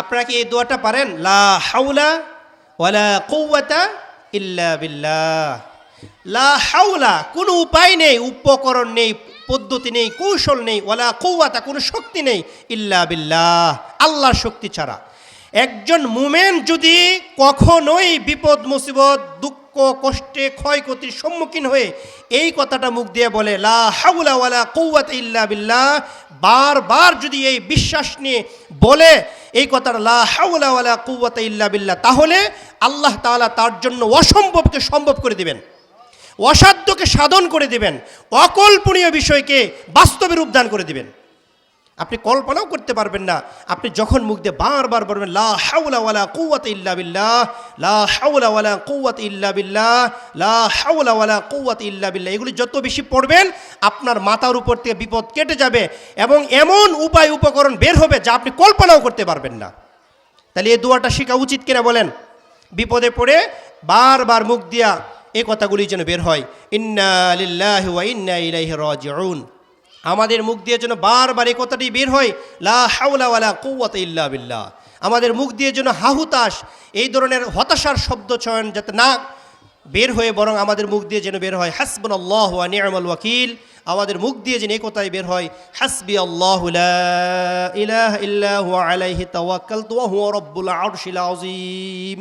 আপনারা কি এই দোয়াটা পারেন? লা হাউলা ইল্লা লা হাউলা কোনো উপায় নেই, উপকরণ নেই, পদ্ধতি নেই, কৌশল নেই, ওয়ালা কৌয়াতা কোনো শক্তি নেই, ইল্লা বিল্লাহ। আল্লাহর শক্তি ছাড়া। একজন মুমেন যদি কখনোই বিপদ মুসিবত দুঃখ কষ্টে ক্ষয়ক্ষতির সম্মুখীন হয়ে এই কথাটা মুখ দিয়ে বলে, লা হাউলা ওয়ালা কৌয়াত ইল্লা বিল্লাহ। বারবার যদি এই বিশ্বাস নিয়ে বলে এই কথাটা, লা হাউলা ওয়ালা কৌয়াত ইল্লা বিল্লাহ, তাহলে আল্লাহ তাআলা তার জন্য অসম্ভবকে সম্ভব করে দিবেন, অসাধ্যকে সাধন করে দিবেন, অকল্পনীয় বিষয়কে বাস্তবে রূপদান করে দিবেন। আপনি কল্পনাও করতে পারবেন না। আপনি যখন মুখ দিয়ে বারবার বলবেন, লা হাউলা ওয়ালা কুওয়াত ইল্লা বিল্লাহ, লা হাউলা ওয়ালা কুওয়াত ইল্লা বিল্লাহ, লা হাউলা ওয়ালা কুওয়াত ইল্লা বিল্লাহ, এগুলি যত বেশি পড়বেন, আপনার মাথার উপর থেকে বিপদ কেটে যাবে এবং এমন উপায় উপকরণ বের হবে যা আপনি কল্পনাও করতে পারবেন না। তাহলে এই দোয়াটা শেখা উচিত কিনা বলেন? বিপদে পড়ে বারবার মুখ দিয়া এই কথাগুলি যেন বের হয়, ইন্না লিল্লাহি ইন্না ইলাইহি রাজিউন। আমাদের মুখ দিয়ে যেন বারবার এই কথাটি বের হয়, লা হাওলা ওয়ালা কুওয়াতা ইল্লা বিল্লাহ। আমাদের মুখ দিয়ে যেন হাহুতাস এই ধরনের হতাশার শব্দ চয়ন যাতে না বের হয়ে বরং আমাদের মুখ দিয়ে যেন বের হয় হাসবুন আল্লাহ ওয়া নি'মাল ওয়াকিল। আমাদের মুখ দিয়ে যেন এই কথাই বের হয় হাসবি আল্লাহ ইলাহা ইল্লা হুয়া আলাইহি তাওয়াক্কালতু ওয়া হুয়া রাব্বুল আরশিল আযীম।